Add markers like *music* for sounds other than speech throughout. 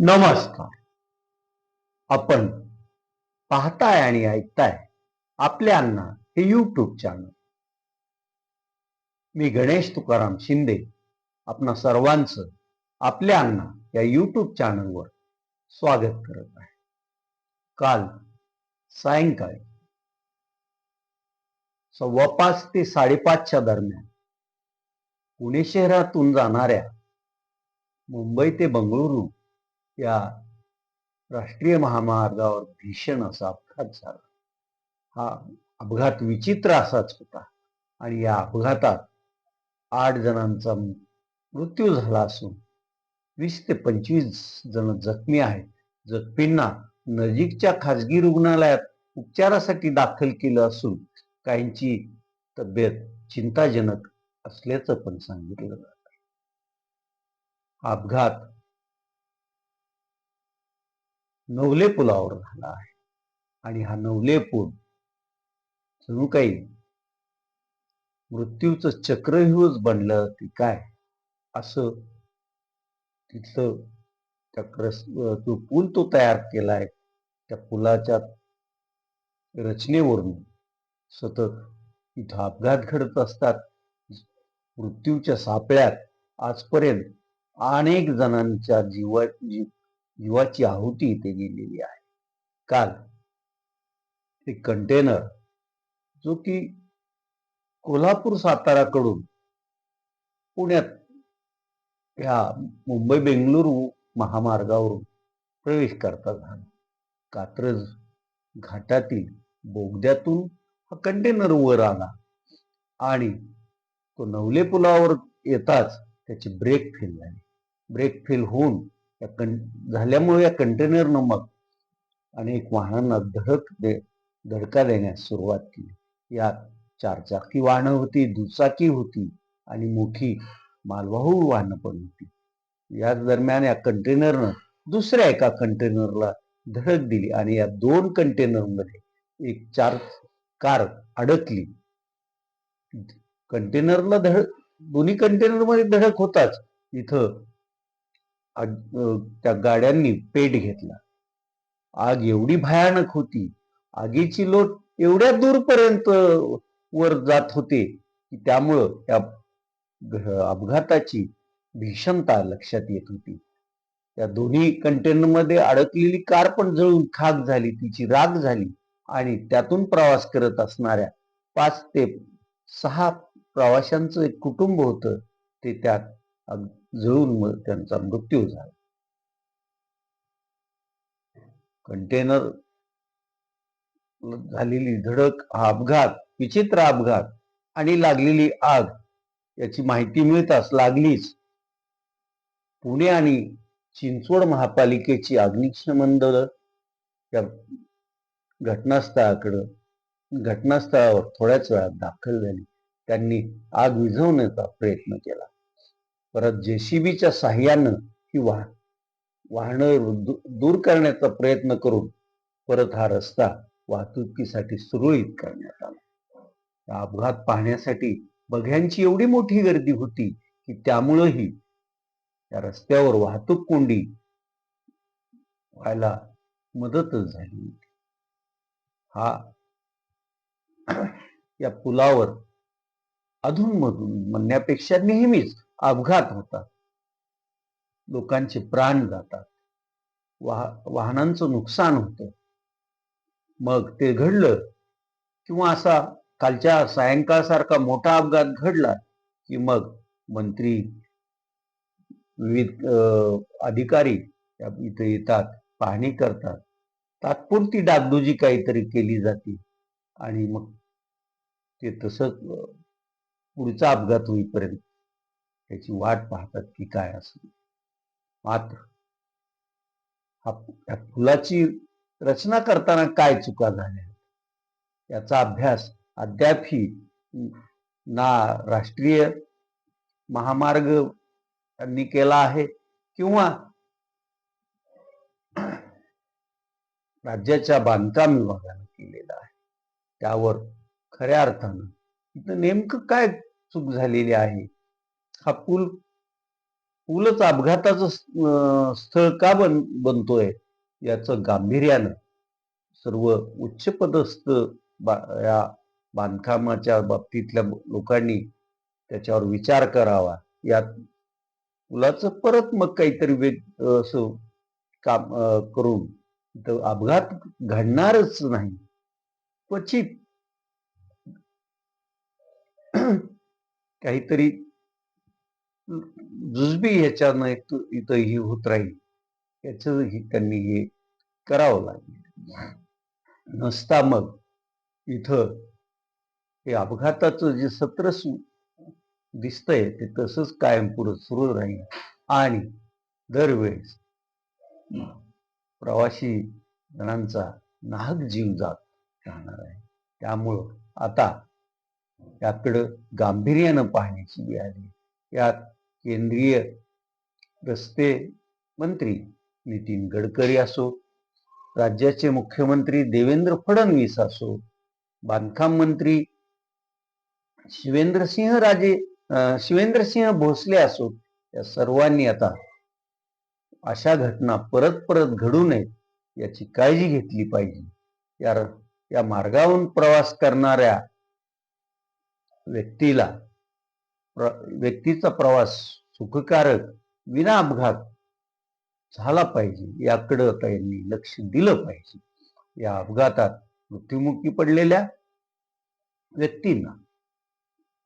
नमस्कार. आपण पाहताय आणि ऐकताय आपल्या अण्णा हे युट्यूब चॅनल मी गणेश तुकाराम शिंदे. आपणा सर्वांचं आपल्या अण्णा या युट्यूब चॅनलवर स्वागत करत आहे. काल सायंकाळी सव्वा पाच ते साडेपाचच्या दरम्यान पुणे शहरातून जाणाऱ्या मुंबई ते बंगळुरू या राष्ट्रीय महामार्गावर भीषण असा अपघात झाला. हा अपघात विचित्र असाच होता आणि या अपघातात आठ जणांचा मृत्यू झाला असून वीस ते पंचवीस जण जखमी आहेत. जखमींना नजीकच्या खाजगी रुग्णालयात उपचारासाठी दाखल केलं असून काहींची तब्येत चिंताजनक असल्याचं पण सांगितलं जात. अपघात नवले पुलावर झाला आहे. आणि हा नवले पूल जणू काही मृत्यूचं चक्रव्यूहच बनलं की काय? असं तिथलं त्या जो पूल तो तयार केलाय त्या पुलाच्या रचनेवरून सतत इथं अपघात घडत असतात. मृत्यूच्या सापळ्यात आजपर्यंत अनेक जणांच्या जीवा जी- जीवाची आहुती इथे गेलेली आहे. काल एक कंटेनर जो की कोल्हापूर साताराकडून पुण्यात ह्या मुंबई बेंगलुरू महामार्गावरून प्रवेश करता झाला. कात्रज घाटातील बोगद्यातून हा कंटेनर वर आला आणि तो नवले पुलावर येताच त्याची ब्रेक फेल झाली. ब्रेक फेल होऊन या कं झाल्यामुळे या कंटेनरनं मग अनेक वाहनांना धडक दे धडका देण्यास सुरुवात केली. यात चारचाकी वाहनं होती दुचाकी होती आणि मोठी मालवाहू वाहनं पण होती. याच दरम्यान या कंटेनरनं दुसऱ्या एका कंटेनरला धडक दिली आणि या दोन कंटेनरमध्ये एक चार कार अडकली. कंटेनरला धडक दोन्ही कंटेनरमध्ये धडक होताच. इथं त्या गाड्यांनी पेट घेतला. आग एवढी भयानक होती. आगीची लोट एवढ्या दूरपर्यंत वर जात होते की त्यामुळं त्या अपघाताची भीषणता लक्षात येत होती. त्या दोन्ही कंटेनरमध्ये अडकलेली कार पण जळून खाक झाली तिची राग झाली आणि त्यातून प्रवास करत असणाऱ्या पाच ते सहा प्रवाशांचं एक कुटुंब होतं. ते त्यात जळून त्यांचा मृत्यू झाला. कंटेनर झालेली धडक हा अपघात विचित्र अपघात आणि लागलेली आग याची माहिती मिळताच लागलीच. पुणे आणि चिंचवड महापालिकेची अग्निशमन दल या घटनास्थळाकडं घटनास्थळावर थोड्याच वेळात दाखल झाली. त्यांनी आग विझवण्याचा प्रयत्न केला. परत जेसीबीच्या साह्यानं ही वाह वाहनं दूर करण्याचा प्रयत्न करून परत हा रस्ता वाहतुकीसाठी सुरळीत करण्यात आला त्या अपघात पाहण्यासाठी बघ्यांची एवढी मोठी गर्दी होती की त्यामुळंही त्या रस्त्यावर वाहतूक कोंडी व्हायला मदतच झाली होती. हा या पुलावर अधूनमधून म्हणण्यापेक्षा नेहमीच अपघात होतात. लोकांचे प्राण जातात. वाह वाहनांचं नुकसान होतं. मग ते घडलं किंवा असा कालच्या सायंकाळसारखा मोठा अपघात घडला की मग मंत्री विविध अधिकारी इथे येतात पाहणी करतात. तात्पुरती डागडुजी काहीतरी केली जाते आणि मग ते तसंच पुढचा अपघात होईपर्यंत. त्याची वाट पाहतात की काय असं मात्र हा या फुलाची रचना करताना काय चुका झाल्या? याचा अभ्यास अद्यापही ना राष्ट्रीय महामार्ग यांनी केला आहे किंवा राज्याच्या बांधकाम विभागाने केलेला आहे. त्यावर खऱ्या अर्थानं इथं नेमकं काय चूक झालेली आहे? हा पूल पूलच अपघाताचं स्थळ का बन बनतोय याचं गांभीर्यानं सर्व उच्चपदस्थ बा- या बांधकामाच्या बाबतीतल्या लोकांनी त्याच्यावर विचार करावा. यात पुलाचं परत मग काहीतरी वेग असं काम करून तर अपघात घडणारच नाही. क्वचित *clears throat* काहीतरी जुजबी ह्याच्यानं एक इथं ही होत राहील याचं ही त्यांनी हे करावं लागेल. नसता मग इथं हे अपघाताचं जे सत्र सु दिसतंय ते तसंच कायम पुढे सुरू राहील. आणि दरवेळेस प्रवासी जणांचा नाहक जीव जात राहणार आहे. त्यामुळं आता याकडं गांभीर्यानं पाहण्याची वेळ आली. यात केंद्रीय रस्ते मंत्री नितीन गडकरी असो राज्याचे मुख्यमंत्री देवेंद्र फडणवीस असो बांधकाम मंत्री शिवेंद्रसिंह राजे शिवेंद्रसिंह भोसले असो या सर्वांनी आता अशा घटना परत परत घडू नयेत याची काळजी घेतली पाहिजे. या र- या मार्गावरून प्रवास करणाऱ्या व्यक्तीला प्र- व्यक्तीचा प्रवास सुखकारक विना अपघात झाला पाहिजे याकडे आता यांनी लक्ष दिलं पाहिजे. या अपघातात मृत्युमुखी पडलेल्या व्यक्तींना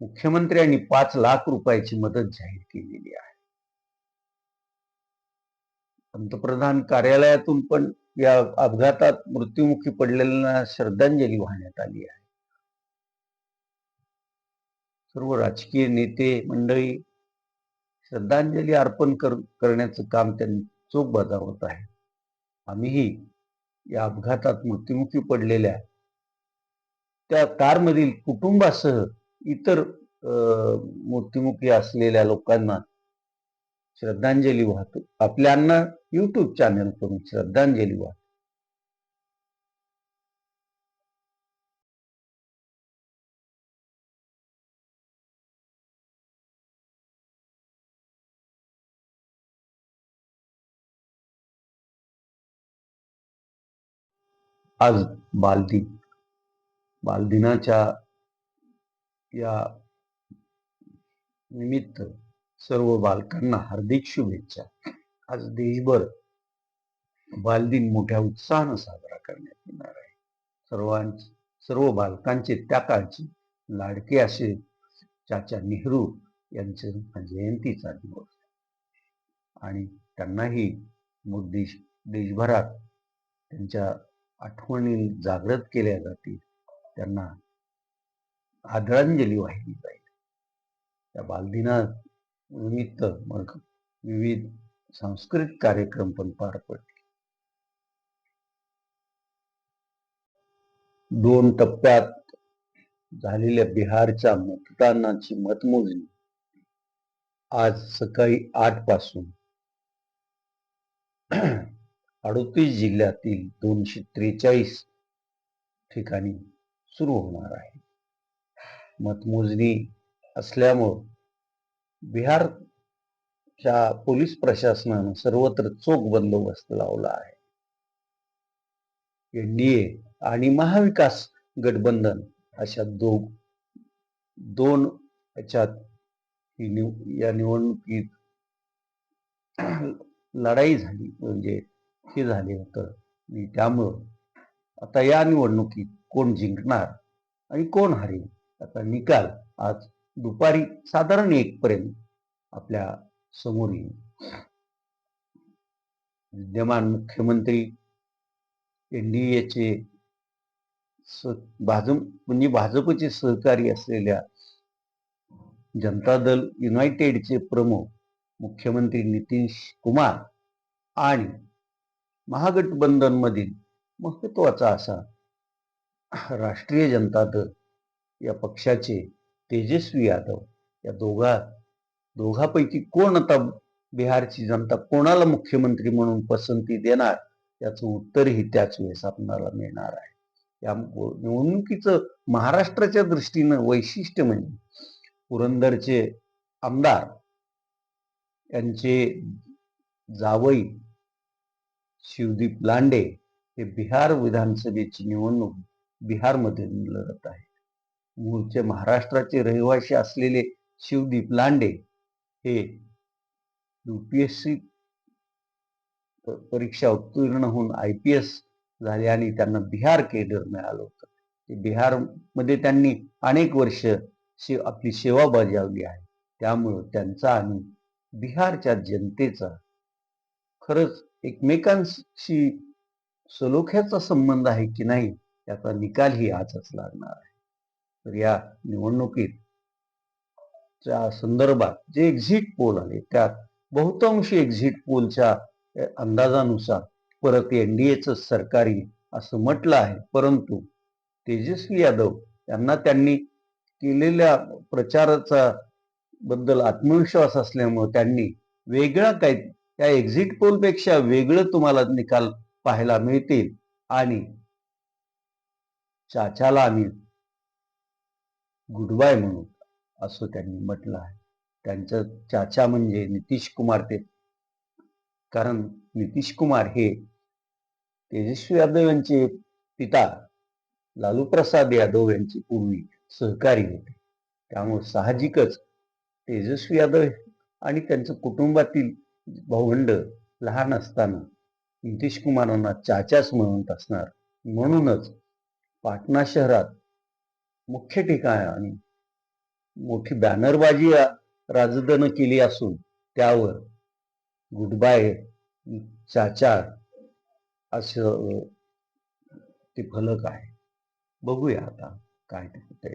मुख्यमंत्र्यांनी पाच लाख रुपयाची मदत जाहीर केलेली आहे. पंतप्रधान कार्यालयातून पण या अपघातात मृत्युमुखी पडलेल्यांना श्रद्धांजली वाहण्यात आली आहे. सर्व राजकीय नेते मंडळी श्रद्धांजली अर्पण कर करण्याचं काम त्यांनी चोख बजावत आहे. आम्हीही या अपघातात मृत्युमुखी पडलेल्या त्या कारमधील कुटुंबासह इतर अं, मृत्युमुखी असलेल्या लोकांना श्रद्धांजली वाहतो. आपल्यांना युट्यूब चॅनल करून श्रद्धांजली वाहतो. आज बालदिन बालदिनाच्या या निमित्त सर्व बालकांना हार्दिक शुभेच्छा. आज देशभर बालदिन मोठ्या उत्साहानं साजरा करण्यात येणार आहे. सर्वां सर्व बालकांचे त्या काळचे लाडके असे चाचा नेहरू यांचे जयंतीचा दिवस. आणि त्यांनाही मग देश देशभरात त्यांच्या आठवणी जागृत केल्या जातील. त्यांना आदरांजली वाहिली जाईल. त्या बालदिना निमित्त मग विविध सांस्कृतिक कार्यक्रम पण पार पडले दोन टप्प्यात झालेल्या बिहारच्या मतदानाची मतमोजणी आज सकाळी आठपासून अडतीस जिल्ह्यातील दोनशे त्रेचाळीस ठिकाणी सुरू होणार आहे. मतमोजणी असल्यामुळं बिहारच्या पोलीस प्रशासनानं सर्वत्र चोख बंदोबस्त लावला आहे. एनडीए आणि महाविकास गठबंधन अशा दो दोन याच्यात ही या निवडणुकीत लढाई झाली. म्हणजे हे झाले होतं. आणि त्यामुळं आता या निवडणुकीत कोण जिंकणार आणि कोण हरेल याचा निकाल आज दुपारी साधारण एक पर्यंत आपल्यासमोर येईल. विद्यमान मुख्यमंत्री एनडीएचे स भाजप म्हणजे भाजपचे सहकारी असलेल्या जनता दल युनायटेडचे प्रमुख मुख्यमंत्री नितीश कुमार आणि महागठबंधन मधील महत्त्वाचा असा राष्ट्रीय जनता दल या पक्षाचे तेजस्वी यादव या दोघा दोघापैकी कोण आता बिहारची जनता कोणाला मुख्यमंत्री म्हणून पसंती देणार याचं उत्तरही त्याच वेळेस आपणाला मिळणार आहे. या निवडणुकीचं महाराष्ट्राच्या दृष्टीनं वैशिष्ट्य म्हणजे पुरंदरचे आमदार यांचे जावई शिवदीप लांडे हे बिहार विधानसभेची निवडणूक बिहारमध्ये लढत आहे मूळचे महाराष्ट्राचे रहिवासी असलेले शिवदीप लांडे हे युपीएससी परीक्षा उत्तीर्ण होऊन आय पी एस झाले आणि त्यांना बिहार केडर मिळालं होतं. ते बिहारमध्ये त्यांनी अनेक वर्ष शे आपली सेवा बजावली आहे. त्यामुळं त्यांचा आणि बिहारच्या जनतेचा खरंच एकमेकांशी सलोख्याचा संबंध आहे की नाही याचा निकालही आजच लागणार आहे. तर या निवडणुकीत च्या संदर्भात जे एक्झिट पोल आले त्यात बहुतांशी एक्झिट पोलच्या अंदाजानुसार परत एनडीएचं सरकारी असं म्हटलं आहे. परंतु तेजस्वी यादव यांना त्यांनी केलेल्या प्रचाराचा बद्दल आत्मविश्वास असल्यामुळे त्यांनी वेगळा काही त्या एक्झिट पोलपेक्षा वेगळं तुम्हाला निकाल पाहायला मिळतील. आणि चाचाला आम्ही गुड बाय म्हणू असं त्यांनी म्हटलं आहे. त्यांचं चाचा म्हणजे नितीश कुमार ते. कारण नितीश कुमार हे तेजस्वी यादव यांचे पिता लालू प्रसाद यादव यांचे पूर्वी सहकारी होते. त्यामुळे साहजिकच तेजस्वी यादव आणि त्यांचं कुटुंबातील भावंड लहान असताना नितीश कुमारांना चाचाच म्हणत असणार. म्हणूनच पाटणा शहरात मुख्य ठिकाण आणि मोठी बॅनरबाजी राजदनं केली असून त्यावर गुड बाय चाचा असं ते फलक आहे. बघूया आता काय ते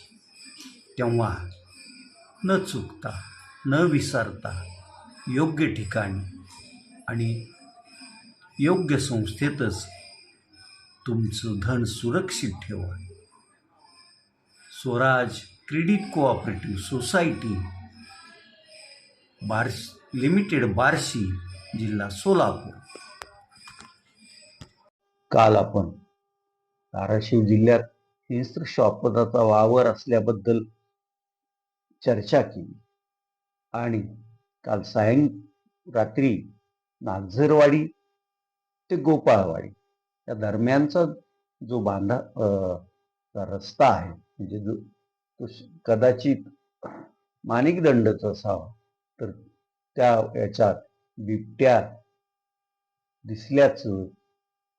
तेव्हा न चुकता न विसरता योग्य ठिकाणी आणि योग्य संस्थेतच तुमचं धन सुरक्षित ठेवा. Swaraj credit cooperative society Barshi limited Barshi जिल्हा सोलापूर. काल आपण धाराशिव जिल्ह्यात हिंस्त्र श्वापदाचा वावर असल्याबद्दल चर्चा केली. आणि काल सायं रात्री नागझरवाडी ते गोपाळवाडी या दरम्यानचा जो बांधा रस्ता आहे म्हणजे जो तो कदाचित माणिकदंडच असावा तर त्या याच्यात बिबट्या दिसल्याचं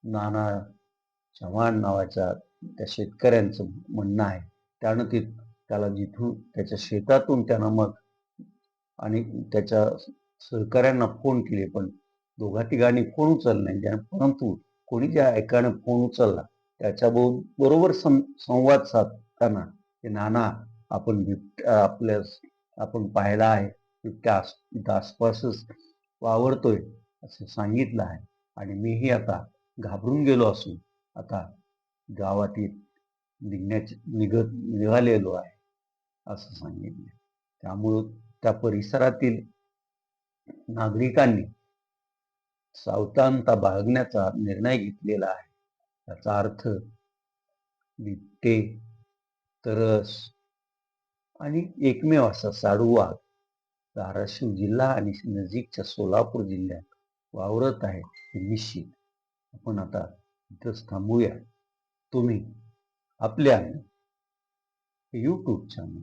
नाना चव्हाण नावाच्या त्या शेतकऱ्यांचं म्हणणं आहे. त्यानं ते त्याला जिथून त्याच्या शेतातून त्यानं मग आणि त्याच्या सहकाऱ्यांना फोन केले पण दोघा ठिकाणी फोन उचलला नाही. परंतु कोणी ज्या एकानं फोन उचलला त्याच्या बरोबर सं संवाद साधताना ते नाना आपण बिबट्या आपल्या आपण पाहिला आहे बिबट्या इथं आसपासच वावरतोय असं सांगितलं आहे. आणि मीही आता घाबरून गेलो असून आता गावातील निघण्याचे निघत निघालेलो आहे. असं सांगितले. त्यामुळं त्या परिसरातील नागरिकांनी सावधानता बाळगण्याचा निर्णय घेतलेला आहे. त्याचा अर्थ बिबटे तरस आणि एकमेव असा साडूवाघ धाराशिव जिल्हा आणि नजीकच्या सोलापूर जिल्ह्यात वावरत आहे हे निश्चित. आपण आता इथंच थांबूया. तुम्ही आपल्या यूट्यूब चॅनल